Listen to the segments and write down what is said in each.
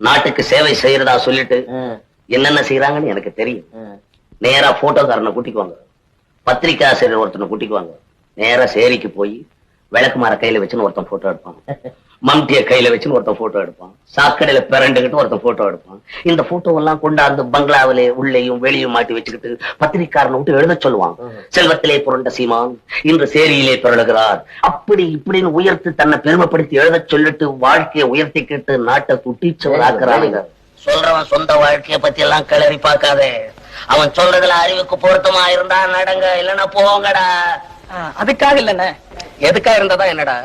நாட்டுக்கு சேவை செய்யறதா சொல்லிட்டு என்னென்ன செய்யறாங்கன்னு எனக்கு தெரியும். நேரா போட்டோக்காரனை கூட்டிக்குவாங்க. பத்திரிக்கை ஆசிரியர் ஒருத்தனை கூட்டிக்குவாங்க. நேரா சேரிக்கு போய் விளக்குமார கையில வச்சுன்னு ஒருத்தன் போட்டோ எடுப்பான். மம்டிய கையில வச்சுன்னு ஒருத்தன் போட்டோ எடுப்பான். சாக்கடையில பிறண்டுகிட்டு ஒருத்தன் போட்டோ எடுப்பான். இந்த போட்டோ எல்லாம் கொண்டாந்து பங்களாவிலே உள்ளேயும் வெளியும் மாட்டி வச்சுக்கிட்டு பத்திரிக்காரனை விட்டு எழுத சொல்லுவான். செல்வத்திலே புரண்ட சீமான் இன்று சேரியிலே பிறழுகிறார். அப்படி இப்படின்னு உயர்த்து தன்னை பெருமைப்படுத்தி எழுதச் சொல்லிட்டு வாழ்க்கையை உயர்த்திக்கிட்டு நாட்டை துட்டிச்சவராக்குறாங்க சொல்றவன் சொந்த வாழ்க்கைய பத்தி எல்லாம் கிளறி பார்க்காதே. அவன் சொல்றதுல அறிவுக்கு பொருத்தமா இருந்தா நடங்க இல்லன்னா போங்கடா. அதுக்காக இல்லண்ணே. எதுக்கா இருந்ததா என்னடா?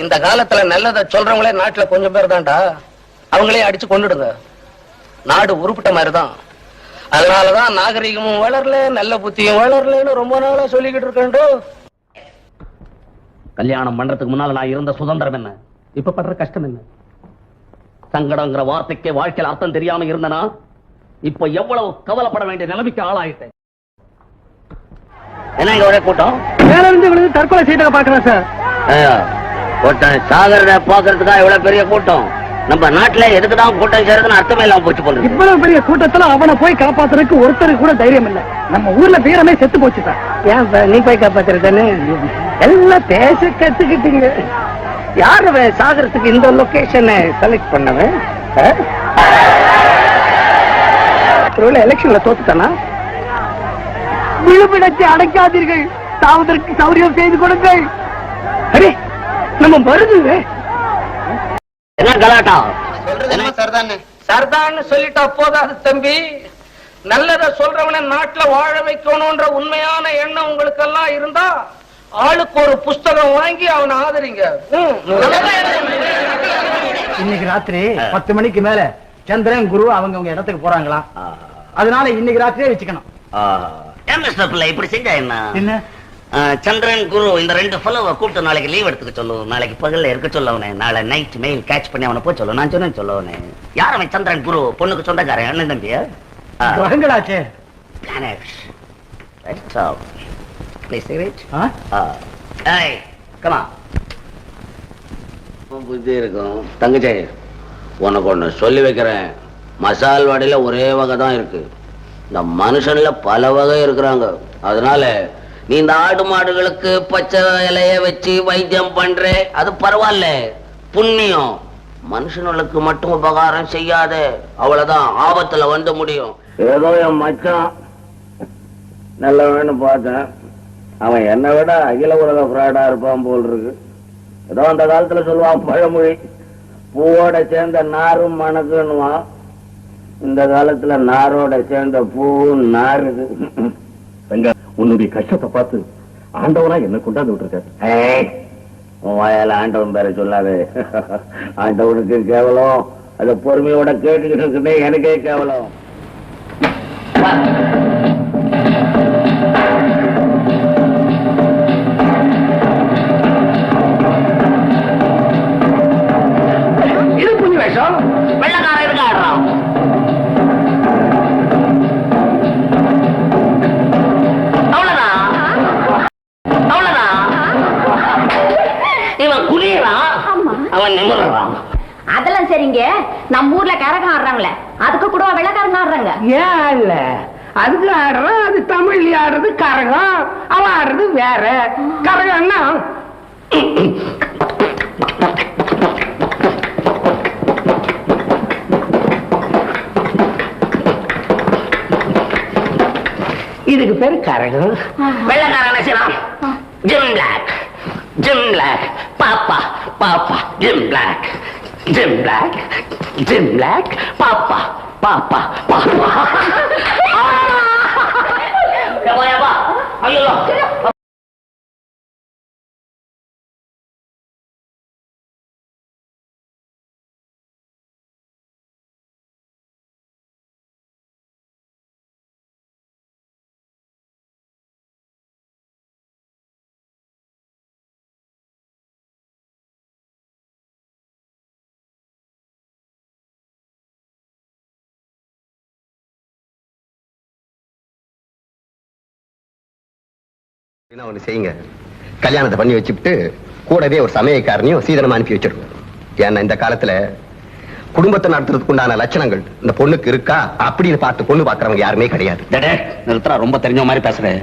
இந்த காலத்துல நல்லத சொல்றவங்களே நாட்டுல கொஞ்சம் பேர் தான்டா. அவங்களே அடிச்சு கொண்டுடுங்க நாடு உருப்பிட்ட மாதிரிதான். அதனாலதான் நாகரிகமும் வளரல நல்ல புத்தியும் வளரலன்னு ரொம்ப நாளா சொல்லிக்கிட்டு இருக்கேன் கல்யாணம் பண்றதுக்கு முன்னால நான் இருந்த சுதந்திரம் என்ன? இப்ப படுற கஷ்டம் என்ன? சங்கடங்கிற வார்த்தைக்கு வாழ்க்கையில் அர்த்தம் தெரியாம இருந்தனா இப்ப எவ்வளவு கவலைப்பட வேண்டிய நிலைமைக்கு ஆளாயிட்டேன். என்ன இங்க ஒரே கூட்டம்? மேல இருந்து விழுந்து தற்கொலை செய்தத பாக்குறேன் சார். ஒருத்தன் சாகரத பாக்குறதுக்கா இவ்வளவு பெரிய கூட்டம்? நம்ம நாட்டுல எதுக்குதான் கூட்டம் சேருதுன்னு அர்த்தமே இல்லாம போச்சு போல. இவ்வளவு பெரிய கூட்டத்துல அவனை போய் காப்பாத்துறதுக்கு ஒருத்தருக்கு கூட தைரியம் இல்ல. நம்ம ஊர்ல வீரமே செத்து போச்சு சார். ஏன் நீ போய் காப்பாத்துறதுன்னு எல்லாம் பேச கத்துக்கிட்டீங்க. யார் சாகரத்துக்கு இந்த லொகேஷனை செலக்ட் பண்ணவன்? எலெக்ஷன்ல தோத்துட்டானா? விழுமிடத்தை அடைக்காதீர்கள். தாவதற்கு சௌரியம் செய்து கொடுங்கள். அரே நம்ம மருதுங்க என்ன கலாட்டா? சர்தான்னு சொல்லிட்டா போதாது தம்பி. நல்லத சொல்றவன நாட்டுல வாழ வைக்கணும்ன்ற உண்மையான எண்ணம் உங்களுக்கு எல்லாம் இருந்தா ஆளுக்கு ஒரு புஸ்தகம் வாங்கி அவனை ஆதரிங்க. இன்னைக்கு ராத்திரி பத்து மணிக்கு மேல சந்திரன் குரு அவங்க அவங்க இடத்துக்கு போறாங்களாம். அதனால இன்னைக்கு ராத்திரியே வச்சுக்கணும். இப்படி செஞ்சா என்ன? என்ன? சந்திரன் குரு இந்த ரெண்டு ஃபெலோவை கூப்பிட்டு நாளைக்கு லீவ் எடுத்துக்க சொல்லு. நாளைக்கு பகல்ல இருக்க சொல்ல அவனே நாளை நைட் மெயில் கேட்ச் பண்ணி அவனை போய் சொல்லு. நான் சொன்னேன் சொல்ல அவனே யார் அவன் சந்திரன் குரு? பொண்ணுக்கு சொந்தக்காரன் அண்ணன் தம்பியா? கிரகங்களாச்சே planet right top please cigarette ஆ? ஏய் கமா புத்தி இருக்கும். தங்கச்சி உனக்கு ஒண்ணு சொல்லி வைக்கிறேன். மசால் வடையில ஒரே வகை தான் இருக்கு. இந்த மனுஷன்ல பல வகை இருக்கிறாங்க. அதனால நீ இந்த ஆடு மாடுகளுக்கு பச்சை இலைய வச்சு வைத்தியம் பண்ற அது பரவாயில்ல. புண்ணியம். மனுஷனுக்கு மட்டும் உபகாரம் செய்யாத அவ்வளவுதான். ஆபத்துல வந்து முடியும். ஏதோ என் மச்சான் நல்லவன்னு பார்த்தேன். அவன் என்னை விட அகில உலக ஃப்ராடா இருப்பான் போல் இருக்கு. ஏதோ அந்த காலத்துல சொல்லுவான் பழமொழி. பூவோட சேர்ந்த நாரும் மணக்குன்னுவான். இந்த காலத்துல நாரோட சேர்ந்த பூவும் நாருது. உன்னுடைய கஷ்டத்தை பார்த்து ஆண்டவனா என்ன கொண்டாந்து விட்டுருக்காரு. ஏய், உன் வாயால ஆண்டவன் பேரை சொல்லாதே. ஆண்டவனுக்கு கேவலம். அதை பொறுமையோட கேட்டுக்கிட்டு இருக்குன்னே எனக்கே கேவலம். அவன் நிமிர்றான். அதெல்லாம் சரிங்க. நம்ம ஊர்ல கரகம் ஆடுறாங்களே. அதுக்கு கூட வெள்ளக்காரங்க ஆடுறாங்க. ஏன் இல்ல அதுக்கு ஆடுறான் அது தமிழ் ஆடுறது கரகம். அவன் ஆடுறது வேற. கரகம்னா? இதுக்கு பேரு கரகம். வெள்ளக்காரன் ஜிம் பிளாக் ஜிம் பிளாக் பாப்பா. papa, Jim Black, Jim Black, Jim Black, papa, papa, papa. ஒண்ணு செய்யுங்க? கல்யாணத்தை பண்ணி வச்சுட்டு கூடவே ஒரு சமயக்காரனையும் சீதனம் அனுப்பி வச்சிருக்கோம் ஏன்னா இந்த காலத்துல குடும்பத்தை நடத்துறதுக்கு உண்டான லட்சணங்கள் இந்த பொண்ணுக்கு இருக்கா? அப்படின்னு பார்த்து பொண்ணு பாக்குறவங்க யாருமே கிடையாது. ரொம்ப தெரிஞ்ச மாதிரி பேசுறேன்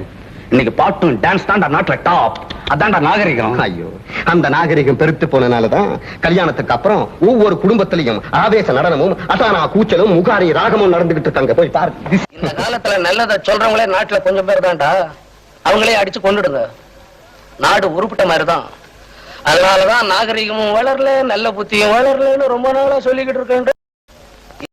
இன்னைக்கு பாட்டும் டான்ஸ் தான்டா நாட்டுல டாப் அதான்டா நாகரிகம். ஐயோ அந்த நாகரிகம் பெருத்து போனனாலதான் கல்யாணத்துக்கு அப்புறம் ஒவ்வொரு குடும்பத்திலையும் ஆவேச நடனமும் அசானா கூச்சலும் முகாரி ராகமும் நடந்துகிட்டு இருக்காங்க. போய் பாரு. இந்த காலத்துல நல்லத சொல்றவங்களே நாட்டுல கொஞ்சம் பேர் தான்டா. அவங்களே அடிச்சு கொண்டுடுங்க நாடு உருப்பிட்ட மாதிரிதான். அதனாலதான் நாகரிகமும் வளரல நல்ல புத்தியும் வளரலன்னு ரொம்ப நாளா சொல்லிக்கிட்டு இருக்கேன்.